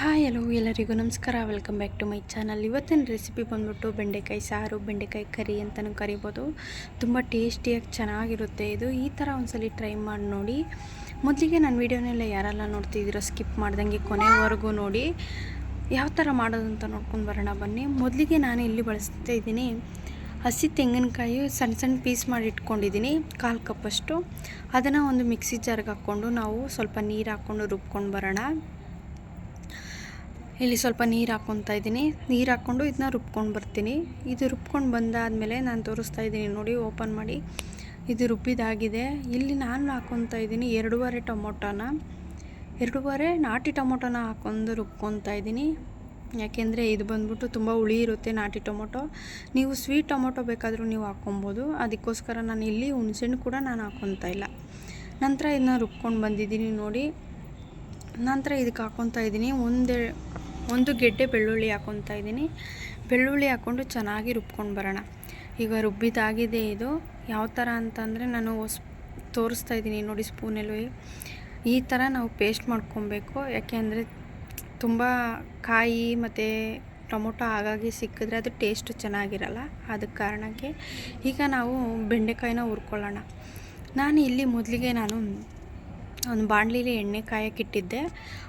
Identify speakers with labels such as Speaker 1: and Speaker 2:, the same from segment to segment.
Speaker 1: Hi hello ಎಲ್ಲರಿಗೂ ನಮಸ್ಕಾರ. Welcome back to my channel ಇವತ್ತಿನ ರೆಸಿಪಿ ಬಂದ್ಬಿಟ್ಟು ಬೆಂಡೆಕಾಯಿ ಸಾರು, ಬೆಂಡೆಕಾಯಿ ಕರಿ ಅಂತಲೂ ಕರಿಬೋದು. ತುಂಬ ಟೇಸ್ಟಿಯಾಗಿ ಚೆನ್ನಾಗಿರುತ್ತೆ ಇದು. ಈ ಥರ ಒಂದ್ಸಲಿ ಟ್ರೈ ಮಾಡಿ ನೋಡಿ. ಮೊದಲಿಗೆ ನನ್ನ ವೀಡಿಯೋನೆಲ್ಲ ಯಾರೆಲ್ಲ ನೋಡ್ತಿದ್ದೀರೋ ಸ್ಕಿಪ್ ಮಾಡ್ದಂಗೆ ಕೊನೆವರೆಗೂ ನೋಡಿ. ಯಾವ ಥರ ಮಾಡೋದು ಅಂತ ನೋಡ್ಕೊಂಡು ಬರೋಣ ಬನ್ನಿ. ಮೊದಲಿಗೆ ನಾನು ಇಲ್ಲಿ ಬಳಸ್ತಾ ಇದ್ದೀನಿ ಹಸಿ ತೆಂಗಿನಕಾಯಿ ಸಣ್ಣ ಸಣ್ಣ ಪೀಸ್ ಮಾಡಿ ಇಟ್ಕೊಂಡಿದ್ದೀನಿ, ಕಾಲು ಕಪ್ಪಷ್ಟು. ಅದನ್ನು ಒಂದು ಮಿಕ್ಸಿ ಜಾರ್ಗೆ ಹಾಕ್ಕೊಂಡು ನಾವು ಸ್ವಲ್ಪ ನೀರು ಹಾಕ್ಕೊಂಡು ರುಬ್ಕೊಂಡು ಬರೋಣ. ಇಲ್ಲಿ ಸ್ವಲ್ಪ ನೀರು ಹಾಕ್ಕೊತಾ ಇದ್ದೀನಿ. ನೀರು ಹಾಕ್ಕೊಂಡು ಇದನ್ನ ರುಬ್ಕೊಂಡು ಬರ್ತೀನಿ. ಇದು ರುಬ್ಕೊಂಡು ಬಂದಾದಮೇಲೆ ನಾನು ತೋರಿಸ್ತಾ ಇದ್ದೀನಿ ನೋಡಿ, ಓಪನ್ ಮಾಡಿ. ಇದು ರುಬ್ಬಿದಾಗಿದೆ. ಇಲ್ಲಿ ನಾನು ಹಾಕ್ಕೊತಾ ಇದ್ದೀನಿ ಎರಡೂವರೆ ಟೊಮೊಟೊನ. ಎರಡೂವರೆ ನಾಟಿ ಟೊಮೊಟೊನ ಹಾಕ್ಕೊಂಡು ರುಬ್ಕೊತಾ ಇದ್ದೀನಿ. ಯಾಕೆಂದರೆ ಇದು ಬಂದ್ಬಿಟ್ಟು ತುಂಬ ಹುಳಿ ಇರುತ್ತೆ ನಾಟಿ ಟೊಮೊಟೊ. ನೀವು ಸ್ವೀಟ್ ಟೊಮೊಟೊ ಬೇಕಾದರೂ ನೀವು ಹಾಕ್ಕೊಬೋದು. ಅದಕ್ಕೋಸ್ಕರ ನಾನು ಇಲ್ಲಿ ಹುಣಸೆಹಣ್ಣು ಕೂಡ ನಾನು ಹಾಕ್ಕೊತಾ ಇಲ್ಲ. ನಂತರ ಇದನ್ನ ರುಬ್ಕೊಂಡು ಬಂದಿದ್ದೀನಿ ನೋಡಿ. ನಂತರ ಇದಕ್ಕೆ ಹಾಕ್ಕೊತಾ ಇದ್ದೀನಿ ಒಂದೇ ಒಂದು ಗೆಡ್ಡೆ ಬೆಳ್ಳುಳ್ಳಿ ಹಾಕೊತಾ ಇದ್ದೀನಿ. ಬೆಳ್ಳುಳ್ಳಿ ಹಾಕ್ಕೊಂಡು ಚೆನ್ನಾಗಿ ರುಬ್ಕೊಂಡು ಬರೋಣ. ಈಗ ರುಬ್ಬಿದಾಗಿದೆ ಇದು. ಯಾವ ಥರ ಅಂತಂದರೆ ನಾನು ತೋರಿಸ್ತಾ ಇದ್ದೀನಿ ನೋಡಿ ಸ್ಪೂನಲ್ಲಿ. ಈ ಥರ ನಾವು ಪೇಸ್ಟ್ ಮಾಡ್ಕೊಬೇಕು. ಯಾಕೆಂದರೆ ತುಂಬ ಕಾಯಿ ಮತ್ತು ಟೊಮೊಟೊ ಹಾಗಾಗಿ ಸಿಕ್ಕಿದ್ರೆ ಅದು ಟೇಸ್ಟು ಚೆನ್ನಾಗಿರಲ್ಲ. ಅದಕ್ಕೆ ಕಾರಣಕ್ಕೆ ಈಗ ನಾವು ಬೆಂಡೆಕಾಯಿನ ಹುರ್ಕೊಳ್ಳೋಣ. ನಾನು ಇಲ್ಲಿ ಮೊದಲಿಗೆ ನಾನು ಒಂದು ಬಾಣಲಿಲಿ ಎಣ್ಣೆ ಕಾಯಕ್ಕಿಟ್ಟಿದ್ದೆ.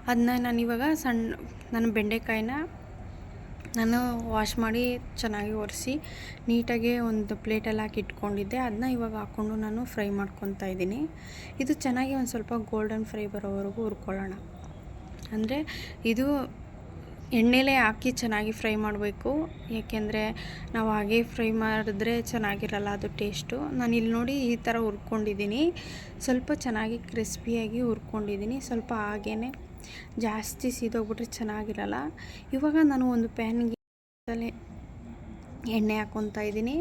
Speaker 1: ಅದನ್ನ ನಾನು ಇವಾಗ ಸಣ್ಣ ನನ್ನ ಬೆಂಡೆಕಾಯಿನ ನಾನು ವಾಶ್ ಮಾಡಿ ಚೆನ್ನಾಗಿ ಒರೆಸಿ ನೀಟಾಗಿ ಒಂದು ಪ್ಲೇಟಲ್ಲಿ ಹಾಕಿ ಇಟ್ಕೊಂಡಿದ್ದೆ. ಅದನ್ನ ಇವಾಗ ಹಾಕ್ಕೊಂಡು ನಾನು ಫ್ರೈ ಮಾಡ್ಕೊತಾ ಇದ್ದೀನಿ. ಇದು ಚೆನ್ನಾಗಿ ಒಂದು ಸ್ವಲ್ಪ ಗೋಲ್ಡನ್ ಫ್ರೈ ಬರೋವರೆಗೂ ಹುರ್ಕೊಳ್ಳೋಣ. ಅಂದರೆ ಇದು ಎಣ್ಣೆಲೇ ಹಾಕಿ ಚೆನ್ನಾಗಿ ಫ್ರೈ ಮಾಡಬೇಕು. ಏಕೆಂದರೆ ನಾವು ಹಾಗೆ ಫ್ರೈ ಮಾಡಿದ್ರೆ ಚೆನ್ನಾಗಿರಲ್ಲ ಅದು ಟೇಸ್ಟು. ನಾನು ಇಲ್ಲಿ ನೋಡಿ ಈ ಥರ ಹುರ್ಕೊಂಡಿದ್ದೀನಿ. ಸ್ವಲ್ಪ ಚೆನ್ನಾಗಿ ಕ್ರಿಸ್ಪಿಯಾಗಿ ಹುರ್ಕೊಂಡಿದ್ದೀನಿ. ಸ್ವಲ್ಪ ಹಾಗೇ ಜಾಸ್ತಿ ಸೀದೋಗ್ಬಿಟ್ರೆ ಚೆನ್ನಾಗಿರಲ್ಲ. ಇವಾಗ ನಾನು ಒಂದು ಪ್ಯಾನ್ಗೆ ಎಣ್ಣೆ ಹಾಕ್ಕೊತಾ ಇದ್ದೀನಿ.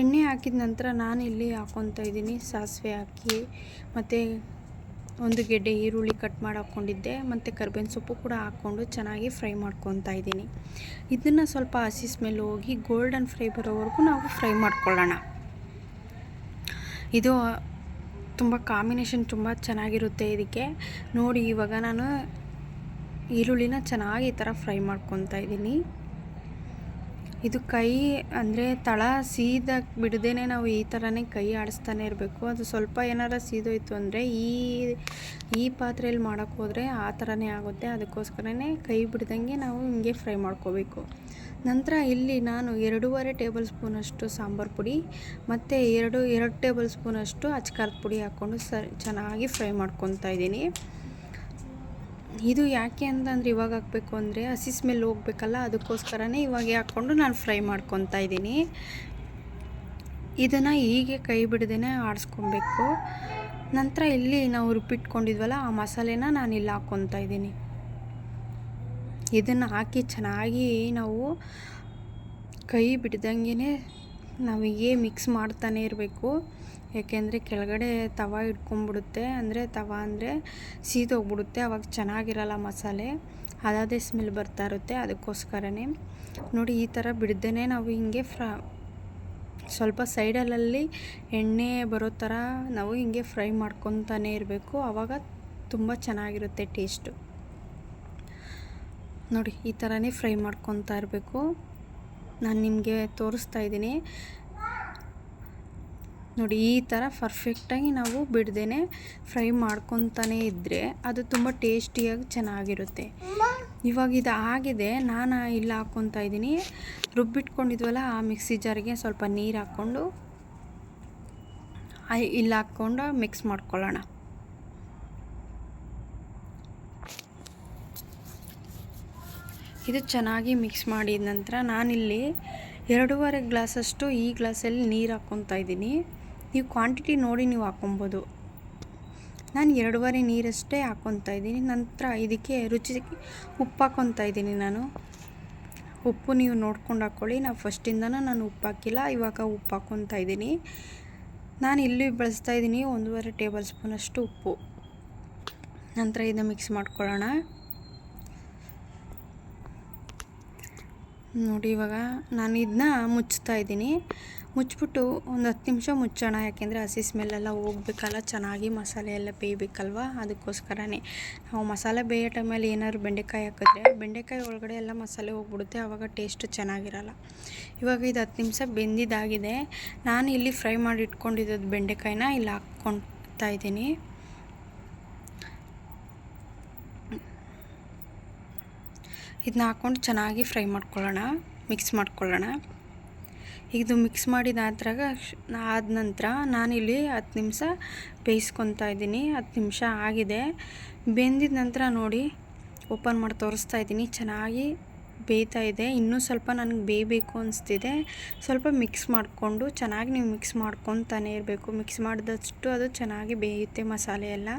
Speaker 1: ಎಣ್ಣೆ ಹಾಕಿದ ನಂತರ ನಾನು ಇಲ್ಲಿ ಹಾಕ್ಕೊತಾ ಇದ್ದೀನಿ ಸಾಸಿವೆ ಹಾಕಿ. ಮತ್ತು ಒಂದು ಗೆಡ್ಡೆ ಈರುಳ್ಳಿ ಕಟ್ ಮಾಡಿ ಹಾಕ್ಕೊಂಡಿದ್ದೆ, ಮತ್ತು ಕರ್ಬೇವಿನ ಸೊಪ್ಪು ಕೂಡ ಹಾಕ್ಕೊಂಡು ಚೆನ್ನಾಗಿ ಫ್ರೈ ಮಾಡ್ಕೊತಾ ಇದ್ದೀನಿ. ಇದನ್ನು ಸ್ವಲ್ಪ ಹಸಿ ಸ್ಮೆಲ್ ಹೋಗಿ ಗೋಲ್ಡನ್ ಫ್ರೈ ಬರೋವರೆಗೂ ನಾವು ಫ್ರೈ ಮಾಡ್ಕೊಳ್ಳೋಣ. ಇದು ತುಂಬ ಕಾಂಬಿನೇಷನ್ ತುಂಬ ಚೆನ್ನಾಗಿರುತ್ತೆ ಇದಕ್ಕೆ. ನೋಡಿ, ಇವಾಗ ನಾನು ಈರುಳ್ಳಿನ ಚೆನ್ನಾಗಿ ಈ ಥರ ಫ್ರೈ ಮಾಡ್ಕೊತಾ ಇದ್ದೀನಿ. ಇದು ಕೈ ಅಂದರೆ ತಳ ಸೀದ ಬಿಡದೇ ನಾವು ಈ ಥರನೇ ಕೈ ಆಡಿಸ್ತಾನೆ ಇರಬೇಕು. ಅದು ಸ್ವಲ್ಪ ಏನಾರ ಸೀದೋಯ್ತು ಅಂದರೆ ಈ ಈ ಪಾತ್ರೆಯಲ್ಲಿ ಮಾಡೋಕ್ಕೆ ಹೋದರೆ ಆ ಥರನೇ ಆಗುತ್ತೆ. ಅದಕ್ಕೋಸ್ಕರನೇ ಕೈ ಬಿಡ್ದಂಗೆ ನಾವು ಹಿಂಗೆ ಫ್ರೈ ಮಾಡ್ಕೋಬೇಕು. ನಂತರ ಇಲ್ಲಿ ನಾನು ಎರಡೂವರೆ ಟೇಬಲ್ ಸ್ಪೂನಷ್ಟು ಸಾಂಬಾರು ಪುಡಿ, ಮತ್ತು ಎರಡು ಎರಡು ಟೇಬಲ್ ಸ್ಪೂನಷ್ಟು ಅಚ್ಕಾರದ ಪುಡಿ ಹಾಕ್ಕೊಂಡು ಸರಿ, ಚೆನ್ನಾಗಿ ಫ್ರೈ ಮಾಡ್ಕೊತಾ ಇದ್ದೀನಿ. ಇದು ಯಾಕೆ ಅಂತಂದ್ರೆ ಇವಾಗ ಹಾಕಬೇಕು ಅಂದರೆ ಹಸಿ ಸ್ಮೆಲ್ ಹೋಗ್ಬೇಕಲ್ಲ, ಅದಕ್ಕೋಸ್ಕರನೇ ಇವಾಗ ಹಾಕ್ಕೊಂಡು ನಾನು ಫ್ರೈ ಮಾಡ್ಕೊತಾ ಇದ್ದೀನಿ. ಇದನ್ನು ಹೀಗೆ ಕೈ ಬಿಡದೇ ಆಡಿಸ್ಕೊಬೇಕು. ನಂತರ ಇಲ್ಲಿ ನಾವು ರುಬ್ಬಿಟ್ಕೊಂಡಿದ್ವಲ್ಲ, ಆ ಮಸಾಲೆನ ನಾನು ಇಲ್ಲಿ ಹಾಕ್ಕೊತಾ ಇದ್ದೀನಿ. ಇದನ್ನು ಹಾಕಿ ಚೆನ್ನಾಗಿ ನಾವು ಕೈ ಬಿಡ್ದಂಗೆ ನಾವು ಹೀಗೆ ಮಿಕ್ಸ್ ಮಾಡ್ತಾನೆ ಇರಬೇಕು. ಯಾಕೆಂದರೆ ಕೆಳಗಡೆ ತವ ಇಟ್ಕೊಂಡ್ಬಿಡುತ್ತೆ. ಅಂದರೆ ತವ ಅಂದರೆ ಸೀದೋಗ್ಬಿಡುತ್ತೆ ಅವಾಗ ಚೆನ್ನಾಗಿರಲ್ಲ ಮಸಾಲೆ. ಅದಾದೇ ಸ್ಮೆಲ್ ಬರ್ತಾ ಇರುತ್ತೆ. ಅದಕ್ಕೋಸ್ಕರನೇ. ನೋಡಿ, ಈ ಥರ ಬಿಡ್ದೇ ನಾವು ಹಿಂಗೆ ಫ್ರಾ, ಸ್ವಲ್ಪ ಸೈಡಲ್ಲಿ ಎಣ್ಣೆ ಬರೋ ಥರ ನಾವು ಹಿಂಗೆ ಫ್ರೈ ಮಾಡ್ಕೊತಾನೆ ಇರಬೇಕು. ಆವಾಗ ತುಂಬ ಚೆನ್ನಾಗಿರುತ್ತೆ ಟೇಸ್ಟು. ನೋಡಿ, ಈ ಥರನೇ ಫ್ರೈ ಮಾಡ್ಕೊತಾ ಇರಬೇಕು. ನಾನು ನಿಮಗೆ ತೋರಿಸ್ತಾ ಇದ್ದೀನಿ. ನೋಡಿ, ಈ ಥರ ಪರ್ಫೆಕ್ಟಾಗಿ ನಾವು ಬಿಡ್ದೇ ಫ್ರೈ ಮಾಡ್ಕೊತಾನೆ ಇದ್ದರೆ ಅದು ತುಂಬ ಟೇಸ್ಟಿಯಾಗಿ ಚೆನ್ನಾಗಿರುತ್ತೆ. ಇವಾಗ ಇದು ಆಗಿದೆ, ನಾನು ಇಲ್ಲ ಹಾಕ್ಕೊತಾ ಇದ್ದೀನಿ. ರುಬ್ಬಿಟ್ಕೊಂಡಿದ್ವಲ್ಲ, ಆ ಮಿಕ್ಸಿ ಜಾರಿಗೆ ಸ್ವಲ್ಪ ನೀರು ಹಾಕ್ಕೊಂಡು ಇಲ್ಲಿ ಹಾಕ್ಕೊಂಡು ಮಿಕ್ಸ್ ಮಾಡ್ಕೊಳ್ಳೋಣ. ಇದು ಚೆನ್ನಾಗಿ ಮಿಕ್ಸ್ ಮಾಡಿದ ನಂತರ ನಾನಿಲ್ಲಿ ಎರಡೂವರೆ ಗ್ಲಾಸಷ್ಟು ಈ ಗ್ಲಾಸಲ್ಲಿ ನೀರು ಹಾಕ್ಕೊತಾ ಇದ್ದೀನಿ. ನೀವು ಕ್ವಾಂಟಿಟಿ ನೋಡಿ ನೀವು ಹಾಕ್ಕೊಬೋದು. ನಾನು ಎರಡೂವರೆ ನೀರಷ್ಟೇ ಹಾಕ್ಕೊತಾ ಇದ್ದೀನಿ. ನಂತರ ಇದಕ್ಕೆ ರುಚಿ ಉಪ್ಪು ಹಾಕ್ಕೊತಾ ಇದ್ದೀನಿ ನಾನು. ಉಪ್ಪು ನೀವು ನೋಡ್ಕೊಂಡು ಹಾಕ್ಕೊಳ್ಳಿ ನಾವು ಫಸ್ಟಿಂದನೂ ನಾನು ಉಪ್ಪು ಹಾಕಿಲ್ಲ, ಇವಾಗ ಉಪ್ಪು ಹಾಕ್ಕೊತಾ ಇದ್ದೀನಿ. ನಾನು ಇಲ್ಲಿ ಬಳಸ್ತಾ ಇದ್ದೀನಿ ಒಂದೂವರೆ ಟೇಬಲ್ ಸ್ಪೂನಷ್ಟು ಉಪ್ಪು. ನಂತರ ಇದನ್ನ ಮಿಕ್ಸ್ ಮಾಡ್ಕೊಳ್ಳೋಣ. ನೋಡಿ ಇವಾಗ ನಾನು ಇದನ್ನ ಮುಚ್ತಾ ಇದ್ದೀನಿ. ಮುಚ್ಚಿಬಿಟ್ಟು ಒಂದು ಹತ್ತು ನಿಮಿಷ ಮುಚ್ಚೋಣ, ಯಾಕೆಂದರೆ ಹಸಿ ಸ್ಮೆಲ್ಲೆಲ್ಲ ಹೋಗ್ಬೇಕಲ್ಲ, ಚೆನ್ನಾಗಿ ಮಸಾಲೆ ಎಲ್ಲ ಬೇಯಬೇಕಲ್ವ? ಅದಕ್ಕೋಸ್ಕರನೇ. ನಾವು ಮಸಾಲೆ ಬೇಯೋ ಟೈಮಲ್ಲಿ ಏನಾದ್ರು ಬೆಂಡೆಕಾಯಿ ಹಾಕಿದ್ರೆ, ಬೆಂಡೆಕಾಯಿ ಒಳಗಡೆ ಎಲ್ಲ ಮಸಾಲೆ ಹೋಗ್ಬಿಡುತ್ತೆ ಆವಾಗ ಟೇಸ್ಟ್ ಚೆನ್ನಾಗಿರಲ್ಲ. ಇವಾಗ ಇದು ಹತ್ತು ನಿಮಿಷ ಬೆಂದಿದ್ದಾಗಿದೆ. ನಾನು ಇಲ್ಲಿ ಫ್ರೈ ಮಾಡಿ ಇಟ್ಕೊಂಡಿದ್ದು ಬೆಂಡೆಕಾಯಿನ ಇಲ್ಲಿ ಹಾಕ್ಕೊಳ್ತಾ ಇದ್ದೀನಿ. ಇದನ್ನ ಹಾಕ್ಕೊಂಡು ಚೆನ್ನಾಗಿ ಫ್ರೈ ಮಾಡ್ಕೊಳ್ಳೋಣ, ಮಿಕ್ಸ್ ಮಾಡ್ಕೊಳ್ಳೋಣ. ಇದು ಮಿಕ್ಸ್ ಮಾಡಿದ ಆದ್ರಾಗ ಆದ ನಂತರ ನಾನಿಲ್ಲಿ ಹತ್ತು ನಿಮಿಷ ಬೇಯಿಸ್ಕೊತಾ ಇದ್ದೀನಿ, ಹತ್ತು ನಿಮಿಷ ಆಗಿದೆ. ಬೆಂದಿದ ನಂತರ ನೋಡಿ, ಓಪನ್ ಮಾಡಿ ತೋರಿಸ್ತಾ ಇದ್ದೀನಿ. ಚೆನ್ನಾಗಿ ಬೇಯ್ತಾ ಇದೆ. ಇನ್ನೂ ಸ್ವಲ್ಪ ನನಗೆ ಬೇಯಬೇಕು ಅನಿಸ್ತಿದೆ. ಸ್ವಲ್ಪ ಮಿಕ್ಸ್ ಮಾಡಿಕೊಂಡು, ಚೆನ್ನಾಗಿ ನೀವು ಮಿಕ್ಸ್ ಮಾಡ್ಕೊತಾನೆ ಇರಬೇಕು. ಮಿಕ್ಸ್ ಮಾಡಿದಷ್ಟು ಅದು ಚೆನ್ನಾಗಿ ಬೇಯುತ್ತೆ ಮಸಾಲೆ ಎಲ್ಲ.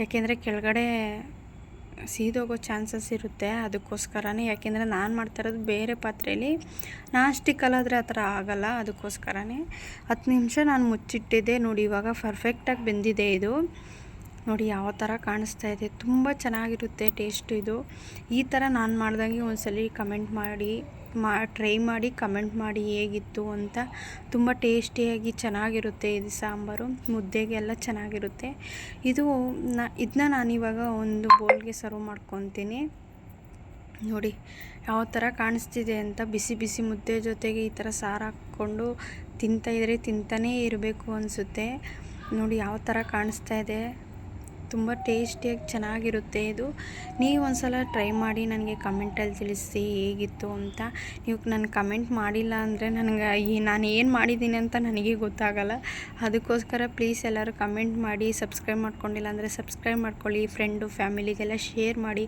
Speaker 1: ಯಾಕೆಂದರೆ ಕೆಳಗಡೆ ಸೀದೋಗೋ ಚಾನ್ಸಸ್ ಇರುತ್ತೆ ಅದಕ್ಕೋಸ್ಕರನೇ. ಯಾಕೆಂದರೆ ನಾನು ಮಾಡ್ತಾ ಇರೋದು ಬೇರೆ ಪಾತ್ರೆಯಲ್ಲಿ ನಾನ್ ಸ್ಟಿಕ್ಕಲ್ಲಾದರೆ ಆ ಥರ ಆಗೋಲ್ಲ ಅದಕ್ಕೋಸ್ಕರನೇ. ಹತ್ತು ನಿಮಿಷ ನಾನು ಮುಚ್ಚಿಟ್ಟಿದ್ದೆ. ನೋಡಿ, ಇವಾಗ ಪರ್ಫೆಕ್ಟಾಗಿ ಬೆಂದಿದೆ ಇದು. ನೋಡಿ, ಯಾವ ಥರ ಕಾಣಿಸ್ತಾ ಇದೆ. ತುಂಬ ಚೆನ್ನಾಗಿರುತ್ತೆ ಟೇಸ್ಟ್ ಇದು. ಈ ಥರ ನಾನು ಮಾಡ್ದಂಗೆ ಒಂದ್ಸಲಿ ಕಮೆಂಟ್ ಮಾಡಿ. ಮಾ ಟ್ರೈ ಮಾಡಿ ಕಮೆಂಟ್ ಮಾಡಿ ಹೇಗಿತ್ತು ಅಂತ ತುಂಬ ಟೇಸ್ಟಿಯಾಗಿ ಚೆನ್ನಾಗಿರುತ್ತೆ ಇದು ಸಾಂಬಾರು. ಮುದ್ದೆಗೆಲ್ಲ ಚೆನ್ನಾಗಿರುತ್ತೆ. ಇದು ನ ಇದನ್ನ ನಾನಿವಾಗ ಒಂದು ಬೌಲ್ಗೆ ಸರ್ವ್ ಮಾಡ್ಕೊತೀನಿ. ನೋಡಿ, ಯಾವ ಥರ ಕಾಣಿಸ್ತಿದೆ ಅಂತ ಬಿಸಿ ಬಿಸಿ ಮುದ್ದೆ ಜೊತೆಗೆ ಈ ಥರ ಸಾರು ಹಾಕ್ಕೊಂಡು ತಿಂತಾಯಿದ್ರೆ ತಿಂತಾನೇ ಇರಬೇಕು ಅನಿಸುತ್ತೆ. ನೋಡಿ, ಯಾವ ಥರ ಕಾಣಿಸ್ತಾ ಇದೆ. ತುಂಬ ಟೇಸ್ಟಿಯಾಗಿ ಚೆನ್ನಾಗಿರುತ್ತೆ ಇದು. ನೀವು ಒಂದು ಸಲ ಟ್ರೈ ಮಾಡಿ ನನಗೆ ಕಮೆಂಟಲ್ಲಿ ತಿಳಿಸಿ ಹೇಗಿತ್ತು ಅಂತ. ನೀವು ನಾನು ಕಮೆಂಟ್ ಮಾಡಿಲ್ಲ ಅಂದರೆ ನನಗೆ ಈ ನಾನು ಏನು ಮಾಡಿದ್ದೀನಿ ಅಂತ ನನಗೆ ಗೊತ್ತಾಗಲ್ಲ. ಅದಕ್ಕೋಸ್ಕರ ಪ್ಲೀಸ್ ಎಲ್ಲರೂ ಕಮೆಂಟ್ ಮಾಡಿ, ಸಬ್ಸ್ಕ್ರೈಬ್ ಮಾಡ್ಕೊಂಡಿಲ್ಲ ಅಂದರೆ ಸಬ್ಸ್ಕ್ರೈಬ್ ಮಾಡ್ಕೊಳ್ಳಿ, ಫ್ರೆಂಡು, ಫ್ಯಾಮಿಲಿಗೆಲ್ಲ ಶೇರ್ ಮಾಡಿ.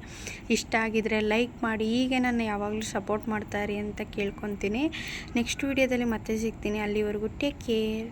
Speaker 1: ಇಷ್ಟ ಆಗಿದರೆ ಲೈಕ್ ಮಾಡಿ. ಹೀಗೆ ನಾನು ಯಾವಾಗಲೂ ಸಪೋರ್ಟ್ ಮಾಡ್ತಾಯಿರಿ ಅಂತ ಕೇಳ್ಕೊತೀನಿ. ನೆಕ್ಸ್ಟ್ ವೀಡಿಯೋದಲ್ಲಿ ಮತ್ತೆ ಸಿಗ್ತೀನಿ. ಅಲ್ಲಿವರೆಗೂ ಟೇಕ್ ಕೇರ್.